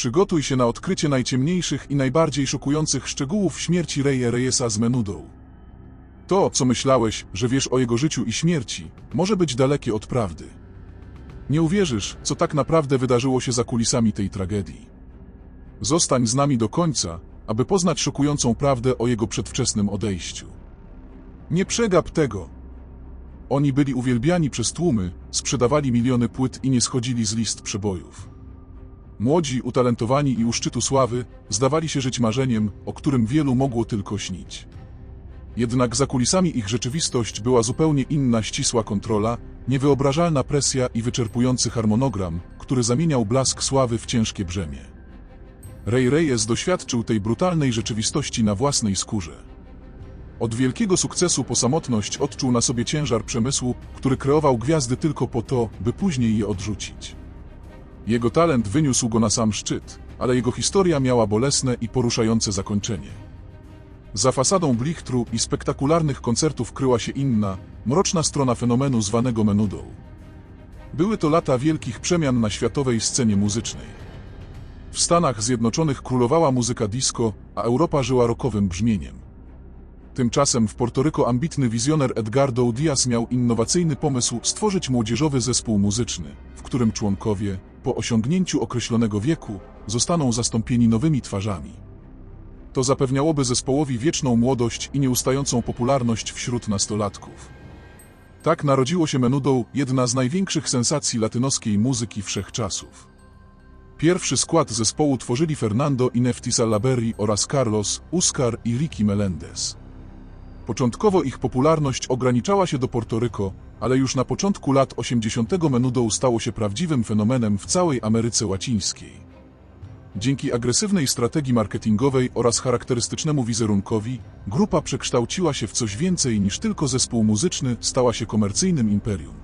Przygotuj się na odkrycie najciemniejszych i najbardziej szokujących szczegółów śmierci Reya Reyesa z Menudą. To, co myślałeś, że wiesz o jego życiu i śmierci, może być dalekie od prawdy. Nie uwierzysz, co tak naprawdę wydarzyło się za kulisami tej tragedii. Zostań z nami do końca, aby poznać szokującą prawdę o jego przedwczesnym odejściu. Nie przegap tego. Oni byli uwielbiani przez tłumy, sprzedawali miliony płyt i nie schodzili z list przebojów. Młodzi, utalentowani i u szczytu sławy zdawali się żyć marzeniem, o którym wielu mogło tylko śnić. Jednak za kulisami ich rzeczywistość była zupełnie inna ścisła kontrola, niewyobrażalna presja i wyczerpujący harmonogram, który zamieniał blask sławy w ciężkie brzemię. Ray Reyes doświadczył tej brutalnej rzeczywistości na własnej skórze. Od wielkiego sukcesu po samotność odczuł na sobie ciężar przemysłu, który kreował gwiazdy tylko po to, by później je odrzucić. Jego talent wyniósł go na sam szczyt, ale jego historia miała bolesne i poruszające zakończenie. Za fasadą blichtru i spektakularnych koncertów kryła się inna, mroczna strona fenomenu zwanego menudą. Były to lata wielkich przemian na światowej scenie muzycznej. W Stanach Zjednoczonych królowała muzyka disco, a Europa żyła rockowym brzmieniem. Tymczasem w Portoryko ambitny wizjoner Edgardo Diaz miał innowacyjny pomysł stworzyć młodzieżowy zespół muzyczny, w którym członkowie, po osiągnięciu określonego wieku, zostaną zastąpieni nowymi twarzami. To zapewniałoby zespołowi wieczną młodość i nieustającą popularność wśród nastolatków. Tak narodziło się Menudo, jedna z największych sensacji latynoskiej muzyki wszechczasów. Pierwszy skład zespołu tworzyli Fernando i Nefti Salaberry oraz Carlos, Uscar i Ricky Melendez. Początkowo ich popularność ograniczała się do Portoryko, ale już na początku lat 80. Menudo stało się prawdziwym fenomenem w całej Ameryce Łacińskiej. Dzięki agresywnej strategii marketingowej oraz charakterystycznemu wizerunkowi, grupa przekształciła się w coś więcej niż tylko zespół muzyczny, stała się komercyjnym imperium.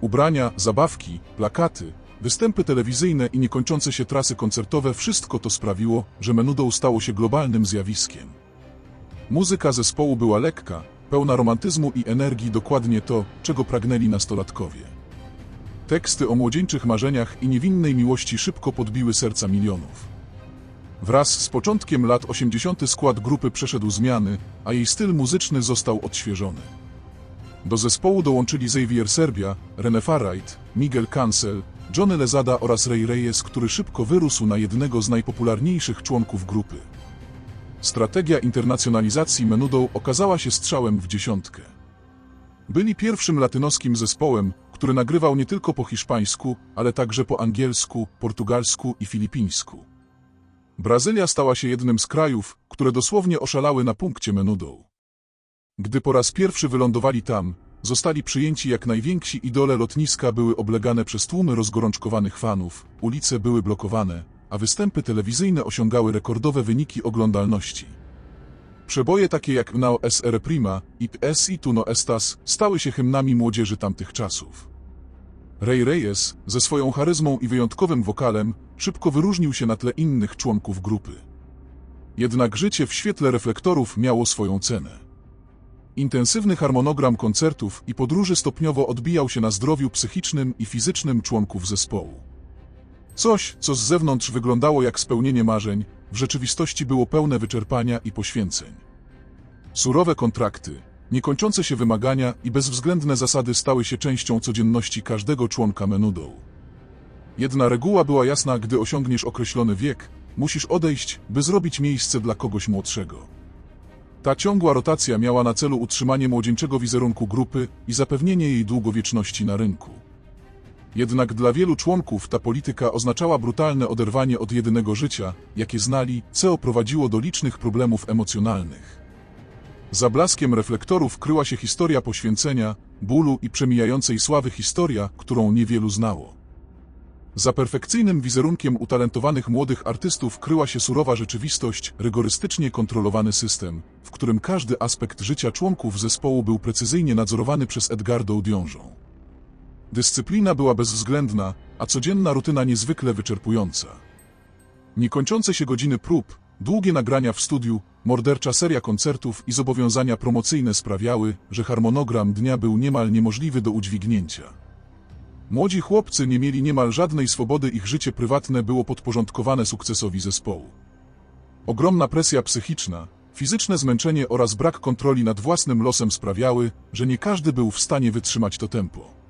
Ubrania, zabawki, plakaty, występy telewizyjne i niekończące się trasy koncertowe wszystko to sprawiło, że Menudo stało się globalnym zjawiskiem. Muzyka zespołu była lekka, pełna romantyzmu i energii dokładnie to, czego pragnęli nastolatkowie. Teksty o młodzieńczych marzeniach i niewinnej miłości szybko podbiły serca milionów. Wraz z początkiem lat 80. skład grupy przeszedł zmiany, a jej styl muzyczny został odświeżony. Do zespołu dołączyli Xavier Serbia, René Farright, Miguel Cancel, Johnny Lezada oraz Ray Reyes, który szybko wyrósł na jednego z najpopularniejszych członków grupy. Strategia internacjonalizacji Menudo okazała się strzałem w dziesiątkę. Byli pierwszym latynoskim zespołem, który nagrywał nie tylko po hiszpańsku, ale także po angielsku, portugalsku i filipińsku. Brazylia stała się jednym z krajów, które dosłownie oszalały na punkcie Menudo. Gdy po raz pierwszy wylądowali tam, zostali przyjęci jak najwięksi idole lotniska były oblegane przez tłumy rozgorączkowanych fanów, ulice były blokowane, a występy telewizyjne osiągały rekordowe wyniki oglądalności. Przeboje takie jak Nao SR Prima i PS i Tuno Estas stały się hymnami młodzieży tamtych czasów. Ray Reyes, ze swoją charyzmą i wyjątkowym wokalem, szybko wyróżnił się na tle innych członków grupy. Jednak życie w świetle reflektorów miało swoją cenę. Intensywny harmonogram koncertów i podróży stopniowo odbijał się na zdrowiu psychicznym i fizycznym członków zespołu. Coś, co z zewnątrz wyglądało jak spełnienie marzeń, w rzeczywistości było pełne wyczerpania i poświęceń. Surowe kontrakty, niekończące się wymagania i bezwzględne zasady stały się częścią codzienności każdego członka Menudo. Jedna reguła była jasna, gdy osiągniesz określony wiek, musisz odejść, by zrobić miejsce dla kogoś młodszego. Ta ciągła rotacja miała na celu utrzymanie młodzieńczego wizerunku grupy i zapewnienie jej długowieczności na rynku. Jednak dla wielu członków ta polityka oznaczała brutalne oderwanie od jedynego życia, jakie znali, co prowadziło do licznych problemów emocjonalnych. Za blaskiem reflektorów kryła się historia poświęcenia, bólu i przemijającej sławy historia, którą niewielu znało. Za perfekcyjnym wizerunkiem utalentowanych młodych artystów kryła się surowa rzeczywistość, rygorystycznie kontrolowany system, w którym każdy aspekt życia członków zespołu był precyzyjnie nadzorowany przez Edgardo Diążą. Dyscyplina była bezwzględna, a codzienna rutyna niezwykle wyczerpująca. Niekończące się godziny prób, długie nagrania w studiu, mordercza seria koncertów i zobowiązania promocyjne sprawiały, że harmonogram dnia był niemal niemożliwy do udźwignięcia. Młodzi chłopcy nie mieli niemal żadnej swobody, ich życie prywatne było podporządkowane sukcesowi zespołu. Ogromna presja psychiczna, fizyczne zmęczenie oraz brak kontroli nad własnym losem sprawiały, że nie każdy był w stanie wytrzymać to tempo.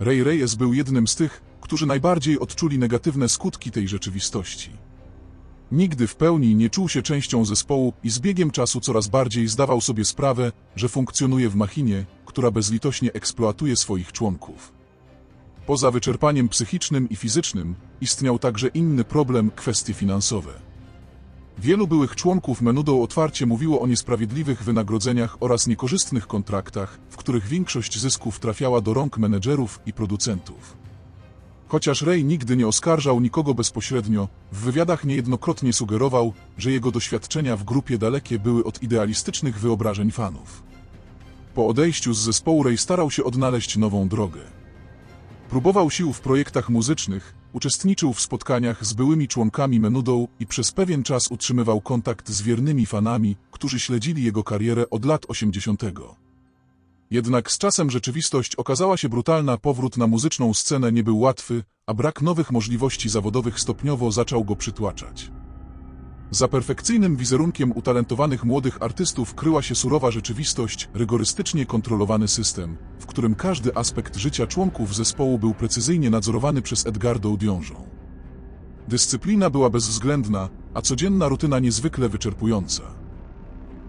Ray Reyes był jednym z tych, którzy najbardziej odczuli negatywne skutki tej rzeczywistości. Nigdy w pełni nie czuł się częścią zespołu i z biegiem czasu coraz bardziej zdawał sobie sprawę, że funkcjonuje w machinie, która bezlitośnie eksploatuje swoich członków. Poza wyczerpaniem psychicznym i fizycznym, istniał także inny problem kwestie finansowe. Wielu byłych członków Menudo otwarcie mówiło o niesprawiedliwych wynagrodzeniach oraz niekorzystnych kontraktach, w których większość zysków trafiała do rąk menedżerów i producentów. Chociaż Ray nigdy nie oskarżał nikogo bezpośrednio, w wywiadach niejednokrotnie sugerował, że jego doświadczenia w grupie dalekie były od idealistycznych wyobrażeń fanów. Po odejściu z zespołu Ray starał się odnaleźć nową drogę. Próbował sił w projektach muzycznych, uczestniczył w spotkaniach z byłymi członkami Menudo i przez pewien czas utrzymywał kontakt z wiernymi fanami, którzy śledzili jego karierę od lat 80. Jednak z czasem rzeczywistość okazała się brutalna, powrót na muzyczną scenę nie był łatwy, a brak nowych możliwości zawodowych stopniowo zaczął go przytłaczać. Za perfekcyjnym wizerunkiem utalentowanych młodych artystów kryła się surowa rzeczywistość, rygorystycznie kontrolowany system, w którym każdy aspekt życia członków zespołu był precyzyjnie nadzorowany przez Edgardo Diążą. Dyscyplina była bezwzględna, a codzienna rutyna niezwykle wyczerpująca.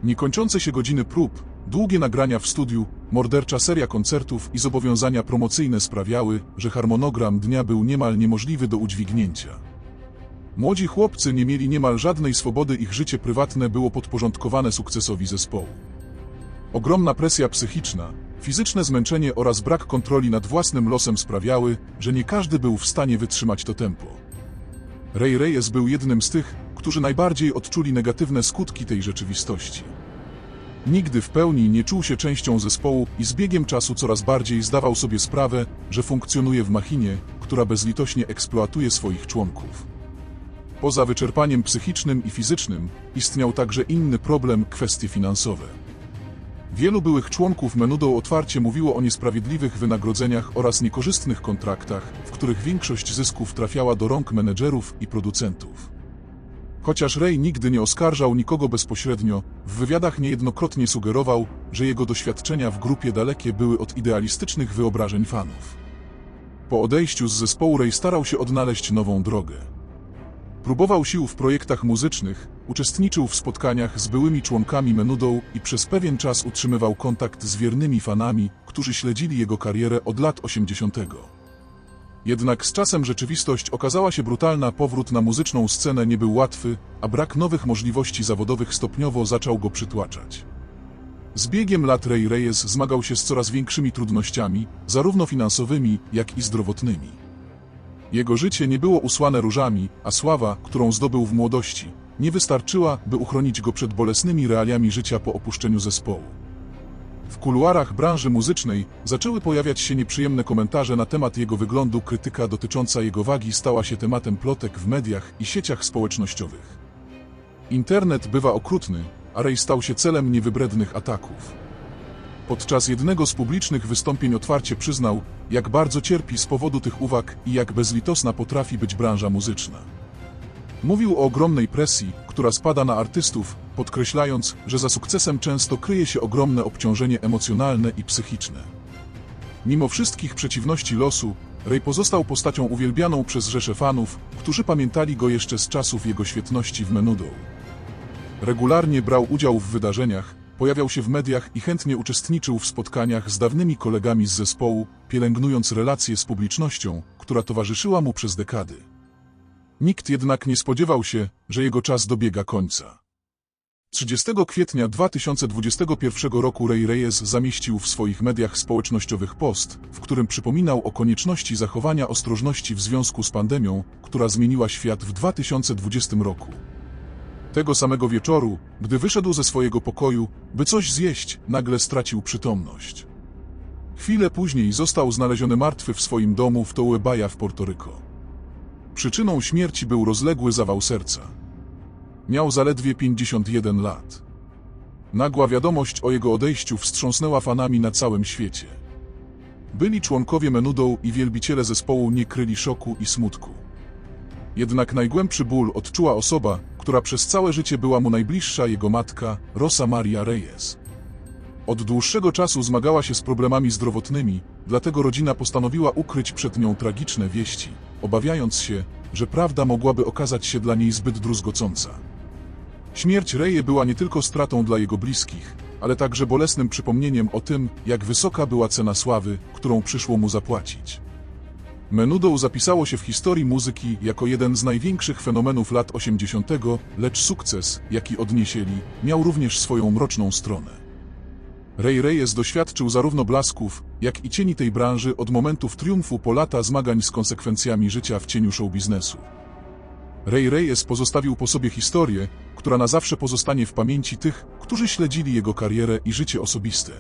Niekończące się godziny prób, długie nagrania w studiu, mordercza seria koncertów i zobowiązania promocyjne sprawiały, że harmonogram dnia był niemal niemożliwy do udźwignięcia. Młodzi chłopcy nie mieli niemal żadnej swobody, ich życie prywatne było podporządkowane sukcesowi zespołu. Ogromna presja psychiczna, fizyczne zmęczenie oraz brak kontroli nad własnym losem sprawiały, że nie każdy był w stanie wytrzymać to tempo. Ray Reyes był jednym z tych, którzy najbardziej odczuli negatywne skutki tej rzeczywistości. Nigdy w pełni nie czuł się częścią zespołu i z biegiem czasu coraz bardziej zdawał sobie sprawę, że funkcjonuje w machinie, która bezlitośnie eksploatuje swoich członków. Poza wyczerpaniem psychicznym i fizycznym, istniał także inny problem kwestie finansowe. Wielu byłych członków Menudo otwarcie mówiło o niesprawiedliwych wynagrodzeniach oraz niekorzystnych kontraktach, w których większość zysków trafiała do rąk menedżerów i producentów. Chociaż Ray nigdy nie oskarżał nikogo bezpośrednio, w wywiadach niejednokrotnie sugerował, że jego doświadczenia w grupie dalekie były od idealistycznych wyobrażeń fanów. Po odejściu z zespołu Ray starał się odnaleźć nową drogę. Próbował sił w projektach muzycznych, uczestniczył w spotkaniach z byłymi członkami Menudo i przez pewien czas utrzymywał kontakt z wiernymi fanami, którzy śledzili jego karierę od lat 80. Jednak z czasem rzeczywistość okazała się brutalna, powrót na muzyczną scenę nie był łatwy, a brak nowych możliwości zawodowych stopniowo zaczął go przytłaczać. Z biegiem lat Ray Reyes zmagał się z coraz większymi trudnościami, zarówno finansowymi, jak i zdrowotnymi. Jego życie nie było usłane różami, a sława, którą zdobył w młodości, nie wystarczyła, by uchronić go przed bolesnymi realiami życia po opuszczeniu zespołu. W kuluarach branży muzycznej zaczęły pojawiać się nieprzyjemne komentarze na temat jego wyglądu, krytyka dotycząca jego wagi stała się tematem plotek w mediach i sieciach społecznościowych. Internet bywa okrutny, a Ray stał się celem niewybrednych ataków. Podczas jednego z publicznych wystąpień otwarcie przyznał, jak bardzo cierpi z powodu tych uwag i jak bezlitosna potrafi być branża muzyczna. Mówił o ogromnej presji, która spada na artystów, podkreślając, że za sukcesem często kryje się ogromne obciążenie emocjonalne i psychiczne. Mimo wszystkich przeciwności losu, Ray pozostał postacią uwielbianą przez rzesze fanów, którzy pamiętali go jeszcze z czasów jego świetności w Menudo. Regularnie brał udział w wydarzeniach, pojawiał się w mediach i chętnie uczestniczył w spotkaniach z dawnymi kolegami z zespołu, pielęgnując relacje z publicznością, która towarzyszyła mu przez dekady. Nikt jednak nie spodziewał się, że jego czas dobiega końca. 30 kwietnia 2021 roku Ray Reyes zamieścił w swoich mediach społecznościowych post, w którym przypominał o konieczności zachowania ostrożności w związku z pandemią, która zmieniła świat w 2020 roku. Tego samego wieczoru, gdy wyszedł ze swojego pokoju, by coś zjeść, nagle stracił przytomność. Chwilę później został znaleziony martwy w swoim domu w Tołebaya w Portoryko. Przyczyną śmierci był rozległy zawał serca. Miał zaledwie 51 lat. Nagła wiadomość o jego odejściu wstrząsnęła fanami na całym świecie. Byli członkowie Menudą i wielbiciele zespołu nie kryli szoku i smutku. Jednak najgłębszy ból odczuła osoba, która przez całe życie była mu najbliższa, jego matka, Rosa Maria Reyes. Od dłuższego czasu zmagała się z problemami zdrowotnymi, dlatego rodzina postanowiła ukryć przed nią tragiczne wieści, obawiając się, że prawda mogłaby okazać się dla niej zbyt druzgocąca. Śmierć Reje była nie tylko stratą dla jego bliskich, ale także bolesnym przypomnieniem o tym, jak wysoka była cena sławy, którą przyszło mu zapłacić. Menudo zapisało się w historii muzyki jako jeden z największych fenomenów lat 80., lecz sukces, jaki odnieśli, miał również swoją mroczną stronę. Ray Reyes doświadczył zarówno blasków, jak i cieni tej branży od momentów triumfu po lata zmagań z konsekwencjami życia w cieniu show biznesu. Ray Reyes pozostawił po sobie historię, która na zawsze pozostanie w pamięci tych, którzy śledzili jego karierę i życie osobiste.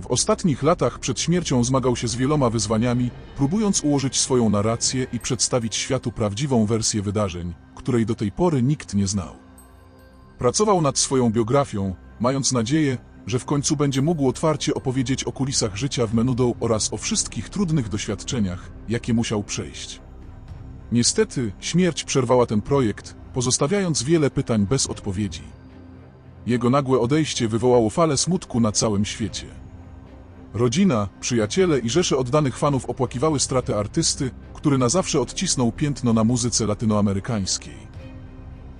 W ostatnich latach przed śmiercią zmagał się z wieloma wyzwaniami, próbując ułożyć swoją narrację i przedstawić światu prawdziwą wersję wydarzeń, której do tej pory nikt nie znał. Pracował nad swoją biografią, mając nadzieję, że w końcu będzie mógł otwarcie opowiedzieć o kulisach życia w Menudą oraz o wszystkich trudnych doświadczeniach, jakie musiał przejść. Niestety, śmierć przerwała ten projekt, pozostawiając wiele pytań bez odpowiedzi. Jego nagłe odejście wywołało falę smutku na całym świecie. Rodzina, przyjaciele i rzesze oddanych fanów opłakiwały stratę artysty, który na zawsze odcisnął piętno na muzyce latynoamerykańskiej.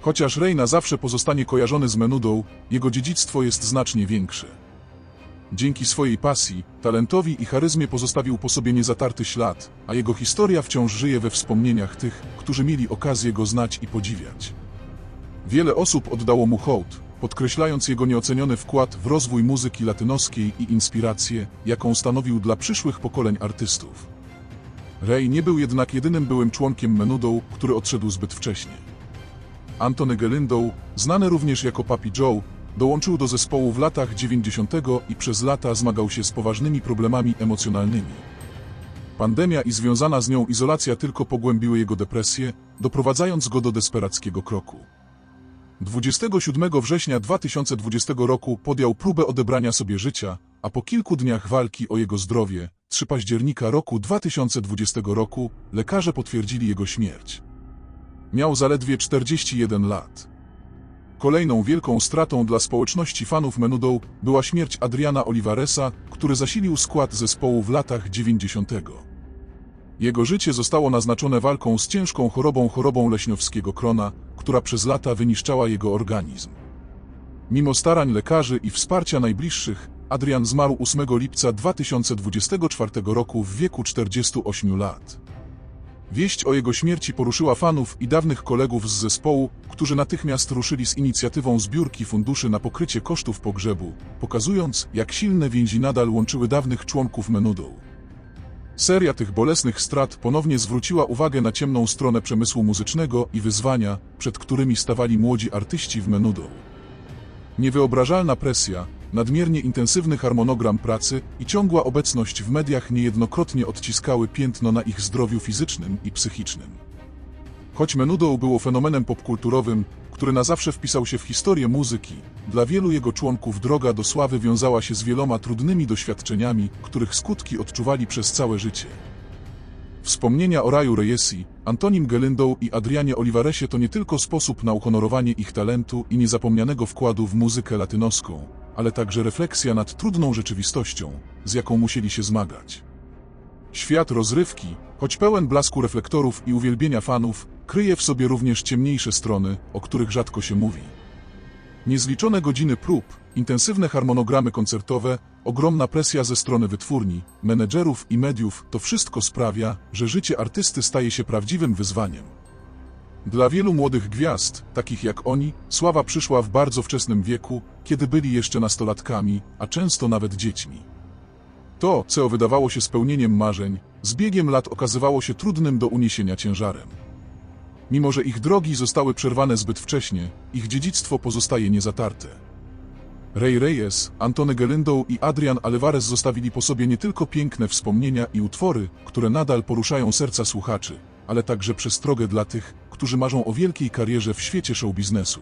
Chociaż Rey na zawsze pozostanie kojarzony z Menudą, jego dziedzictwo jest znacznie większe. Dzięki swojej pasji, talentowi i charyzmie pozostawił po sobie niezatarty ślad, a jego historia wciąż żyje we wspomnieniach tych, którzy mieli okazję go znać i podziwiać. Wiele osób oddało mu hołd, podkreślając jego nieoceniony wkład w rozwój muzyki latynoskiej i inspirację, jaką stanowił dla przyszłych pokoleń artystów. Ray nie był jednak jedynym byłym członkiem Menudą, który odszedł zbyt wcześnie. Antony Gelindo, znany również jako Papi Joe, dołączył do zespołu w latach 90. i przez lata zmagał się z poważnymi problemami emocjonalnymi. Pandemia i związana z nią izolacja tylko pogłębiły jego depresję, doprowadzając go do desperackiego kroku. 27 września 2020 roku podjął próbę odebrania sobie życia, a po kilku dniach walki o jego zdrowie, 3 października roku 2020 roku, lekarze potwierdzili jego śmierć. Miał zaledwie 41 lat. Kolejną wielką stratą dla społeczności fanów Menudą była śmierć Adriana Olivaresa, który zasilił skład zespołu w latach 90. Jego życie zostało naznaczone walką z ciężką chorobą chorobą leśniowskiego krona, która przez lata wyniszczała jego organizm. Mimo starań lekarzy i wsparcia najbliższych, Adrian zmarł 8 lipca 2024 roku w wieku 48 lat. Wieść o jego śmierci poruszyła fanów i dawnych kolegów z zespołu, którzy natychmiast ruszyli z inicjatywą zbiórki funduszy na pokrycie kosztów pogrzebu, pokazując, jak silne więzi nadal łączyły dawnych członków Menudą. Seria tych bolesnych strat ponownie zwróciła uwagę na ciemną stronę przemysłu muzycznego i wyzwania, przed którymi stawali młodzi artyści w Menudą. Niewyobrażalna presja, nadmiernie intensywny harmonogram pracy i ciągła obecność w mediach niejednokrotnie odciskały piętno na ich zdrowiu fizycznym i psychicznym. Choć Menudo było fenomenem popkulturowym, który na zawsze wpisał się w historię muzyki, dla wielu jego członków droga do sławy wiązała się z wieloma trudnymi doświadczeniami, których skutki odczuwali przez całe życie. Wspomnienia o Raju Reyesi, Antonim Gelindą i Adrianie Olivaresie to nie tylko sposób na uhonorowanie ich talentu i niezapomnianego wkładu w muzykę latynoską, ale także refleksja nad trudną rzeczywistością, z jaką musieli się zmagać. Świat rozrywki, choć pełen blasku reflektorów i uwielbienia fanów, kryje w sobie również ciemniejsze strony, o których rzadko się mówi. Niezliczone godziny prób, intensywne harmonogramy koncertowe, ogromna presja ze strony wytwórni, menedżerów i mediów to wszystko sprawia, że życie artysty staje się prawdziwym wyzwaniem. Dla wielu młodych gwiazd, takich jak oni, sława przyszła w bardzo wczesnym wieku, kiedy byli jeszcze nastolatkami, a często nawet dziećmi. To, co wydawało się spełnieniem marzeń, z biegiem lat okazywało się trudnym do uniesienia ciężarem. Mimo, że ich drogi zostały przerwane zbyt wcześnie, ich dziedzictwo pozostaje niezatarte. Ray Reyes, Antony Gelindo i Adrian Alvarez zostawili po sobie nie tylko piękne wspomnienia i utwory, które nadal poruszają serca słuchaczy, ale także przestrogę dla tych, którzy marzą o wielkiej karierze w świecie show biznesu.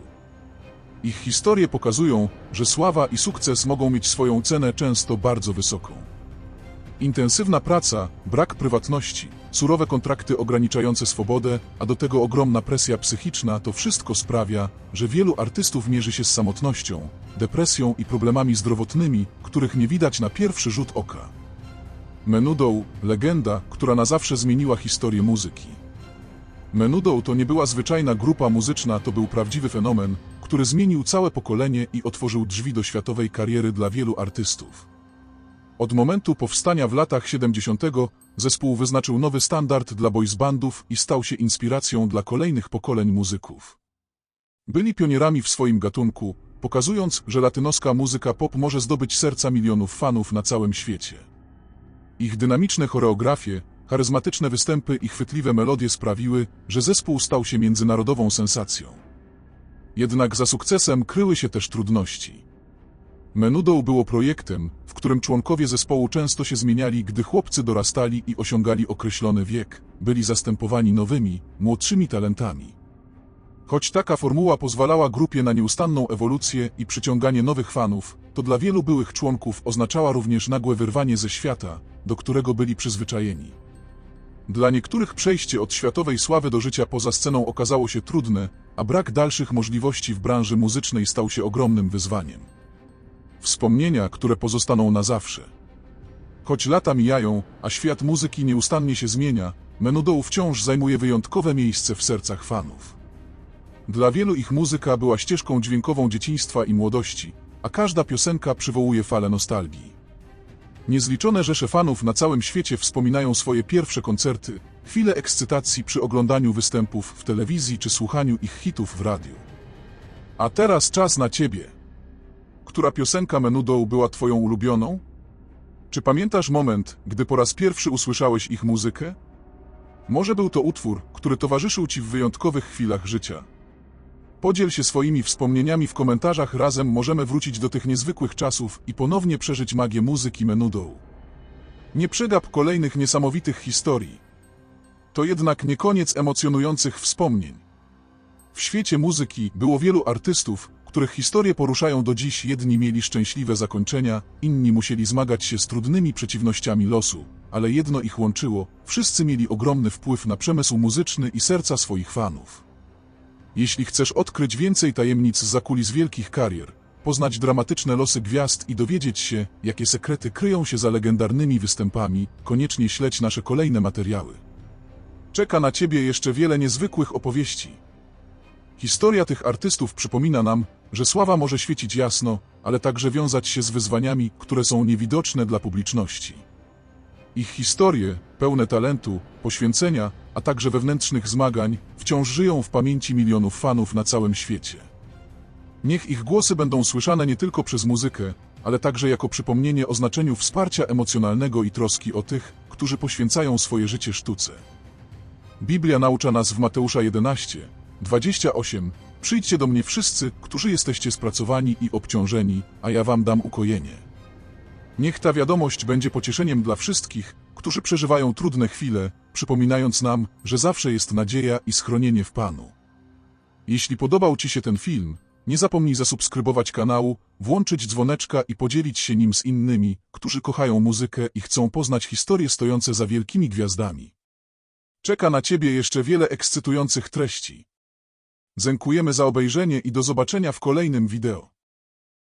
Ich historie pokazują, że sława i sukces mogą mieć swoją cenę często bardzo wysoką. Intensywna praca, brak prywatności, surowe kontrakty ograniczające swobodę, a do tego ogromna presja psychiczna to wszystko sprawia, że wielu artystów mierzy się z samotnością, depresją i problemami zdrowotnymi, których nie widać na pierwszy rzut oka. Menudą, legenda, która na zawsze zmieniła historię muzyki. Menudą to nie była zwyczajna grupa muzyczna, to był prawdziwy fenomen, który zmienił całe pokolenie i otworzył drzwi do światowej kariery dla wielu artystów. Od momentu powstania w latach 70. zespół wyznaczył nowy standard dla boys bandów i stał się inspiracją dla kolejnych pokoleń muzyków. Byli pionierami w swoim gatunku, pokazując, że latynoska muzyka pop może zdobyć serca milionów fanów na całym świecie. Ich dynamiczne choreografie, charyzmatyczne występy i chwytliwe melodie sprawiły, że zespół stał się międzynarodową sensacją. Jednak za sukcesem kryły się też trudności. Menudą było projektem, w którym członkowie zespołu często się zmieniali, gdy chłopcy dorastali i osiągali określony wiek, byli zastępowani nowymi, młodszymi talentami. Choć taka formuła pozwalała grupie na nieustanną ewolucję i przyciąganie nowych fanów, to dla wielu byłych członków oznaczała również nagłe wyrwanie ze świata, do którego byli przyzwyczajeni. Dla niektórych przejście od światowej sławy do życia poza sceną okazało się trudne, a brak dalszych możliwości w branży muzycznej stał się ogromnym wyzwaniem. Wspomnienia, które pozostaną na zawsze. Choć lata mijają, a świat muzyki nieustannie się zmienia, Menudo wciąż zajmuje wyjątkowe miejsce w sercach fanów. Dla wielu ich muzyka była ścieżką dźwiękową dzieciństwa i młodości, a każda piosenka przywołuje falę nostalgii. Niezliczone rzesze fanów na całym świecie wspominają swoje pierwsze koncerty, chwile ekscytacji przy oglądaniu występów w telewizji czy słuchaniu ich hitów w radiu. A teraz czas na ciebie. Która piosenka Menudo była twoją ulubioną? Czy pamiętasz moment, gdy po raz pierwszy usłyszałeś ich muzykę? Może był to utwór, który towarzyszył ci w wyjątkowych chwilach życia. Podziel się swoimi wspomnieniami w komentarzach, razem możemy wrócić do tych niezwykłych czasów i ponownie przeżyć magię muzyki Menudo. Nie przegap kolejnych niesamowitych historii. To jednak nie koniec emocjonujących wspomnień. W świecie muzyki było wielu artystów, których historie poruszają do dziś. Jedni mieli szczęśliwe zakończenia, inni musieli zmagać się z trudnymi przeciwnościami losu, ale jedno ich łączyło, wszyscy mieli ogromny wpływ na przemysł muzyczny i serca swoich fanów. Jeśli chcesz odkryć więcej tajemnic z zakulis wielkich karier, poznać dramatyczne losy gwiazd i dowiedzieć się, jakie sekrety kryją się za legendarnymi występami, koniecznie śledź nasze kolejne materiały. Czeka na Ciebie jeszcze wiele niezwykłych opowieści. Historia tych artystów przypomina nam, że sława może świecić jasno, ale także wiązać się z wyzwaniami, które są niewidoczne dla publiczności. Ich historie, pełne talentu, poświęcenia, a także wewnętrznych zmagań, wciąż żyją w pamięci milionów fanów na całym świecie. Niech ich głosy będą słyszane nie tylko przez muzykę, ale także jako przypomnienie o znaczeniu wsparcia emocjonalnego i troski o tych, którzy poświęcają swoje życie sztuce. Biblia naucza nas w Mateusza 11, 28 Przyjdźcie do mnie wszyscy, którzy jesteście spracowani i obciążeni, a ja wam dam ukojenie. Niech ta wiadomość będzie pocieszeniem dla wszystkich, którzy przeżywają trudne chwile, przypominając nam, że zawsze jest nadzieja i schronienie w Panu. Jeśli podobał Ci się ten film, nie zapomnij zasubskrybować kanału, włączyć dzwoneczka i podzielić się nim z innymi, którzy kochają muzykę i chcą poznać historie stojące za wielkimi gwiazdami. Czeka na Ciebie jeszcze wiele ekscytujących treści. Dziękujemy za obejrzenie i do zobaczenia w kolejnym wideo.